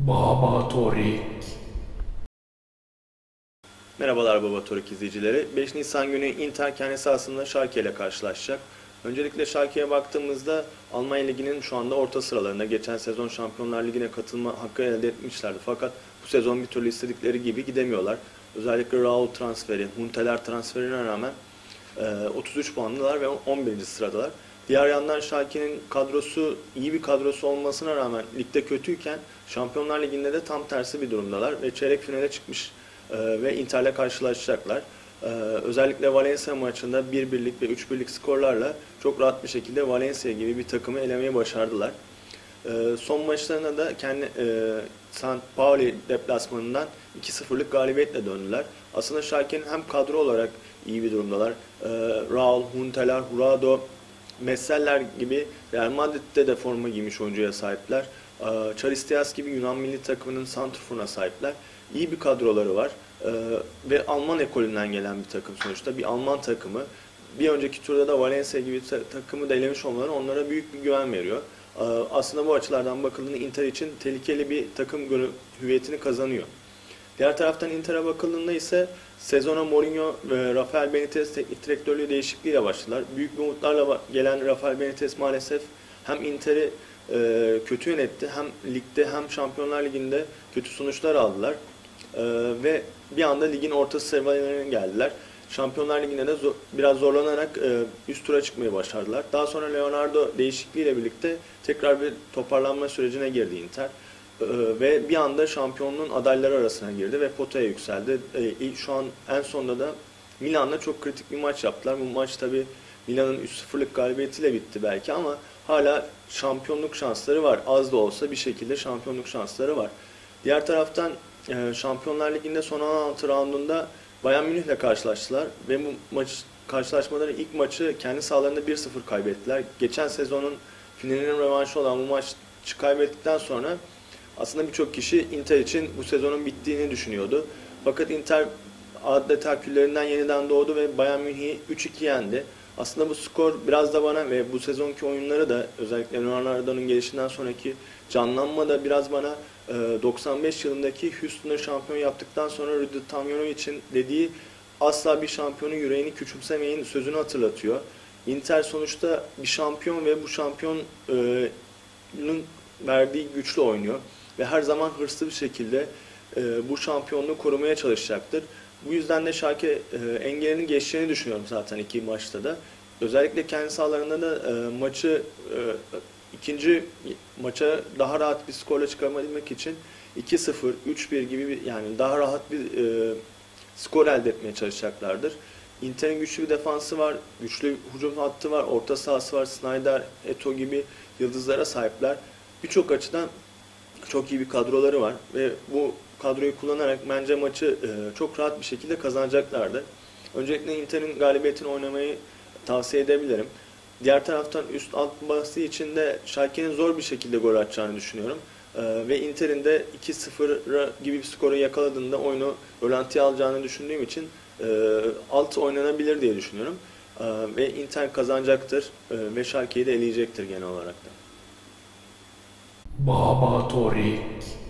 Baba Torik. Merhabalar Baba Torik izleyicileri. 5 Nisan günü Inter kendi sahasında Schalke ile karşılaşacak. Öncelikle Schalke'ye baktığımızda Almanya Ligi'nin şu anda orta sıralarında. Geçen sezon Şampiyonlar Ligi'ne katılma hakkı elde etmişlerdi. Fakat bu sezon bir türlü istedikleri gibi gidemiyorlar. Özellikle Raul transferi, Munteler transferine rağmen 33 puanlılar ve 11. sıradalar. Diğer yandan Schalke'nin kadrosu iyi bir kadrosu olmasına rağmen ligde kötüyken Şampiyonlar Ligi'nde de tam tersi bir durumdalar ve çeyrek finale çıkmış e, ve Inter'le karşılaşacaklar. E, özellikle Valencia maçında 1-1'lik ve 3-1'lik skorlarla çok rahat bir şekilde Valencia gibi bir takımı elemeyi başardılar. E, son maçlarında da kendi e, St. Pauli deplasmanından 2-0'lık galibiyetle döndüler. Aslında Schalke'nin hem kadro olarak iyi bir durumdalar. E, Raul, Huntelaar, Hurado, Messeller gibi Real Madrid'de de forma giymiş oyuncuya sahipler. Ee, Charistias gibi Yunan milli takımının santrforuna sahipler. İyi bir kadroları var. Ee, ve Alman ekolünden gelen bir takım sonuçta. Bir Alman takımı. Bir önceki turda da Valencia gibi takımı da elemiş olmaları onlara büyük bir güven veriyor. Ee, aslında bu açılardan bakıldığında Inter için tehlikeli bir takım hüviyetini kazanıyor. Diğer taraftan Inter'e bakıldığında ise sezona Mourinho ve Rafael Benitez teknik direktörlüğü değişikliğiyle başladılar. Büyük bir umutlarla gelen Rafael Benitez maalesef hem Inter'i e, kötü yönetti hem ligde hem Şampiyonlar Ligi'nde kötü sonuçlar aldılar. E, ve bir anda ligin orta sıralarına geldiler. Şampiyonlar Ligi'nde de zor, biraz zorlanarak e, üst tura çıkmayı başardılar. Daha sonra Leonardo değişikliğiyle birlikte tekrar bir toparlanma sürecine girdi Inter. Ee, ve bir anda şampiyonluğun adayları arasına girdi ve potaya yükseldi. Ee, şu an en sonunda da Milan'la çok kritik bir maç yaptılar. Bu maç tabi Milan'ın 3-0'lık galibiyetiyle bitti belki ama hala şampiyonluk şansları var. Az da olsa bir şekilde şampiyonluk şansları var. Diğer taraftan e, Şampiyonlar Ligi'nde son 16 raundunda Bayern Münih'le karşılaştılar ve bu maç karşılaşmaları ilk maçı kendi sahalarında 1-0 kaybettiler. Geçen sezonun finalinin revanşı olan bu maçı kaybettikten sonra aslında birçok kişi Inter için bu sezonun bittiğini düşünüyordu. Fakat Inter adeta küllerinden yeniden doğdu ve Bayern Münih'i 3-2 yendi. Aslında bu skor biraz da bana ve bu sezonki oyunları da özellikle Ronaldo'nun gelişinden sonraki canlanma da biraz bana 95 e, yılındaki Houston'ı şampiyon yaptıktan sonra Rudi Tomjanovic'in dediği asla bir şampiyonun yüreğini küçümsemeyin sözünü hatırlatıyor. Inter sonuçta bir şampiyon ve bu şampiyonun verdiği güçlü oynuyor ve her zaman hırslı bir şekilde e, bu şampiyonluğu korumaya çalışacaktır. Bu yüzden de Schalke e, engelini geçeceğini düşünüyorum zaten iki maçta da. Özellikle kendi sahalarında da e, maçı e, ikinci maça daha rahat bir skorla çıkarabilmek için 2-0, 3-1 gibi bir, yani daha rahat bir e, skor elde etmeye çalışacaklardır. Inter'in güçlü bir defansı var, güçlü hücum hattı var, orta sahası var, Snyder, Eto gibi yıldızlara sahipler. Birçok açıdan çok iyi bir kadroları var ve bu kadroyu kullanarak bence maçı e, çok rahat bir şekilde kazanacaklardı. Öncelikle Inter'in galibiyetini oynamayı tavsiye edebilirim. Diğer taraftan üst alt bahsi için de Schalke'nin zor bir şekilde gol atacağını düşünüyorum. Ee, ve Inter'in de 2-0 gibi bir skoru yakaladığında oyunu rölantiye alacağını düşündüğüm için e, alt oynanabilir diye düşünüyorum. Ee, ve Inter kazanacaktır e, ve Schalke'yi de eleyecektir genel olarak da. Baba Torik.